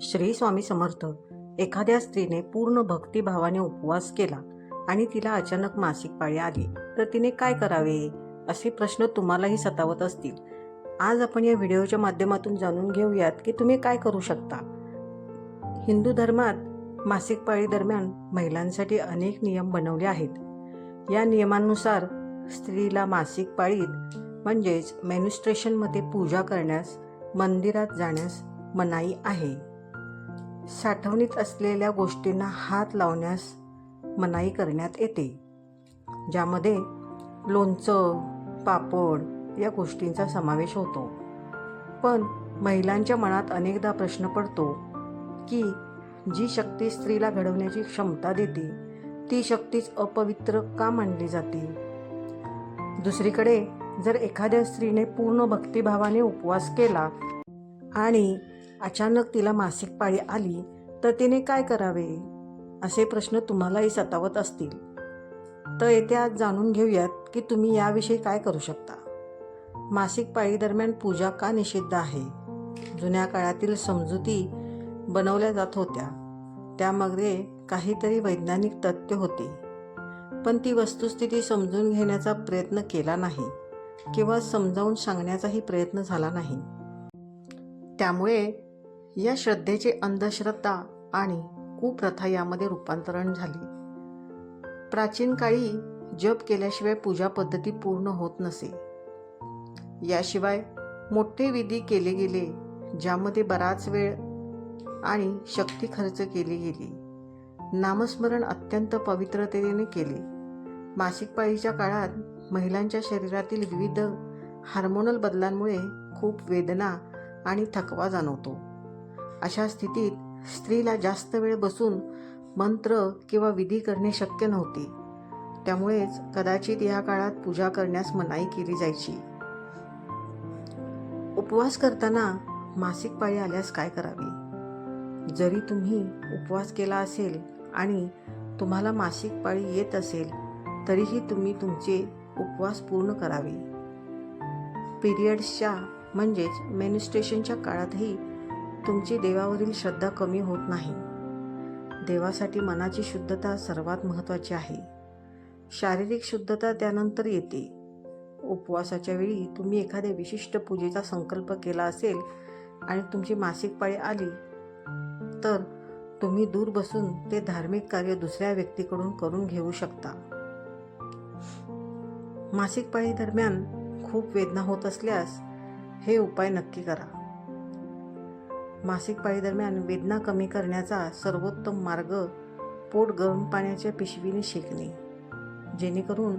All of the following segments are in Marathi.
श्री स्वामी समर्थ एखाद्या स्त्रीने पूर्ण भक्तिभावाने उपवास केला आणि तिला अचानक मासिक पाळी आली तर तिने काय करावे? असे प्रश्न तुम्हालाही सतावत असतील. आज आपण या व्हिडिओच्या माध्यमातून जाणून घेऊयात की तुम्ही काय करू शकता. हिंदू धर्मात मासिक पाळी दरम्यान महिलांसाठी अनेक नियम बनवले आहेत. या नियमांनुसार स्त्रीला मासिक पाळीत म्हणजेच मेन्युस्ट्रेशनमध्ये पूजा करण्यास मंदिरात जाण्यास मनाई आहे. साठवणीत असलेल्या गोष्टींना हात लावण्यास मनाई करण्यात येते ज्यामध्ये लोणचं पापड या गोष्टींचा समावेश होतो. पण महिलांच्या मनात अनेकदा प्रश्न पडतो की जी शक्ती स्त्रीला घडवण्याची क्षमता देते ती शक्तीच अपवित्र का मानली जाते? दुसरीकडे जर एखाद्या स्त्रीने पूर्ण भक्तिभावाने उपवास केला आणि अचानक तिला मासिक पाळी आली तर तिने काय करावे? असे प्रश्न तुम्हालाही सतावत असतील. तर येथे आज जाणून घेऊयात की तुम्ही याविषयी काय करू शकता. मासिक पाळी दरम्यान पूजा का निषिद्ध आहे? जुन्या काळातील समजुती बनवल्या जात होत्या. त्यामध्ये काहीतरी वैज्ञानिक तथ्य होते. पण ती वस्तुस्थिती समजून घेण्याचा प्रयत्न केला नाही किंवा समजावून सांगण्याचाही प्रयत्न झाला नाही. त्यामुळे या श्रद्धेचे अंधश्रद्धा आणि कुप्रथा यामध्ये रूपांतरण झाले. प्राचीन काळी जप केल्याशिवाय पूजा पद्धती पूर्ण होत नसे. याशिवाय मोठे विधी केले गेले ज्यामध्ये बराच वेळ आणि शक्ती खर्च केली गेली. नामस्मरण अत्यंत पवित्रतेने केले. मासिक पाळीच्या काळात महिलांच्या शरीरातील विविध हार्मोनल बदलांमुळे खूप वेदना आणि थकवा जाणवतो. अशा स्थितीत स्त्रीला जास्त वेळ बसून मंत्र किंवा विधी करणे शक्य नव्हते. त्यामुळेच कदाचित या काळात पूजा करण्यास मनाई केली जायची. उपवास करताना मासिक पाळी आल्यास काय करावे? जरी तुम्ही उपवास केला असेल आणि तुम्हाला मासिक पाळी येत असेल तरीही तुम्ही तुमचे उपवास पूर्ण करावे. पिरियड्सच्या म्हणजेच मेन्युस्ट्रेशनच्या काळातही तुमची देवावरील श्रद्धा कमी होत नाही. देवासाठी मनाची शुद्धता सर्वात महत्त्वाची आहे. शारीरिक शुद्धता त्यानंतर येते. उपवासाच्या वेळी तुम्ही एखाद्या विशिष्ट पूजेचा संकल्प केला असेल आणि तुमची मासिक पाळी आली तर तुम्ही दूर बसून ते धार्मिक कार्य दुसऱ्या व्यक्तीकडून करून घेऊ शकता. मासिक पाळी दरम्यान खूप वेदना होत असल्यास हे उपाय नक्की करा. मासिक पाळी दरम्यान वेदना कमी करण्याचा सर्वोत्तम मार्ग पोट गरम पाण्याच्या पिशवीने शेकणे. जेणेकरून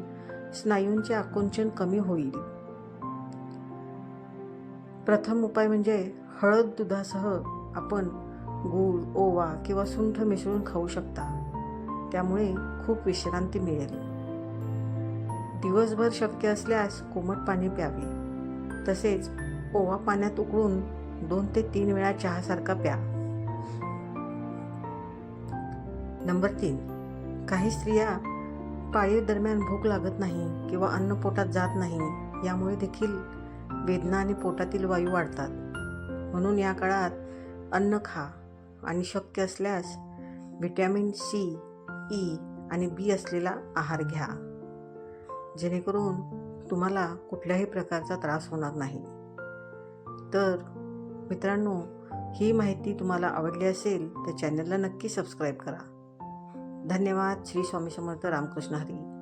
स्नायूंचे आकुंचन कमी होईल. प्रथम उपाय म्हणजे हळद दुधासह आपण गूळ ओवा किंवा सुंठ मिसळून खाऊ शकता. त्यामुळे खूप विश्रांती मिळेल. दिवसभर शक्य असल्यास कोमट पाणी प्यावे. तसेच ओवा पाण्यात उकळून दोन ते तीन वेळा चहासारखा प्या. नंबर तीन. काही स्त्रिया पाळी दरम्यान भूक लागत नाही किंवा अन्न पोटात जात नाही यामुळे देखील वेदना आणि पोटातील वायू वाढतात. म्हणून या काळात अन्न खा आणि शक्य असल्यास व्हिटॅमिन सी ई आणि बी असलेला आहार घ्या. जेणेकरून तुम्हाला कुठल्याही प्रकारचा त्रास होणार नाही. तर मित्रांनो ही माहिती तुम्हाला आवडली असेल तर चॅनलला नक्की सबस्क्राईब करा. धन्यवाद. श्री स्वामी समर्थ रामकृष्ण हरी.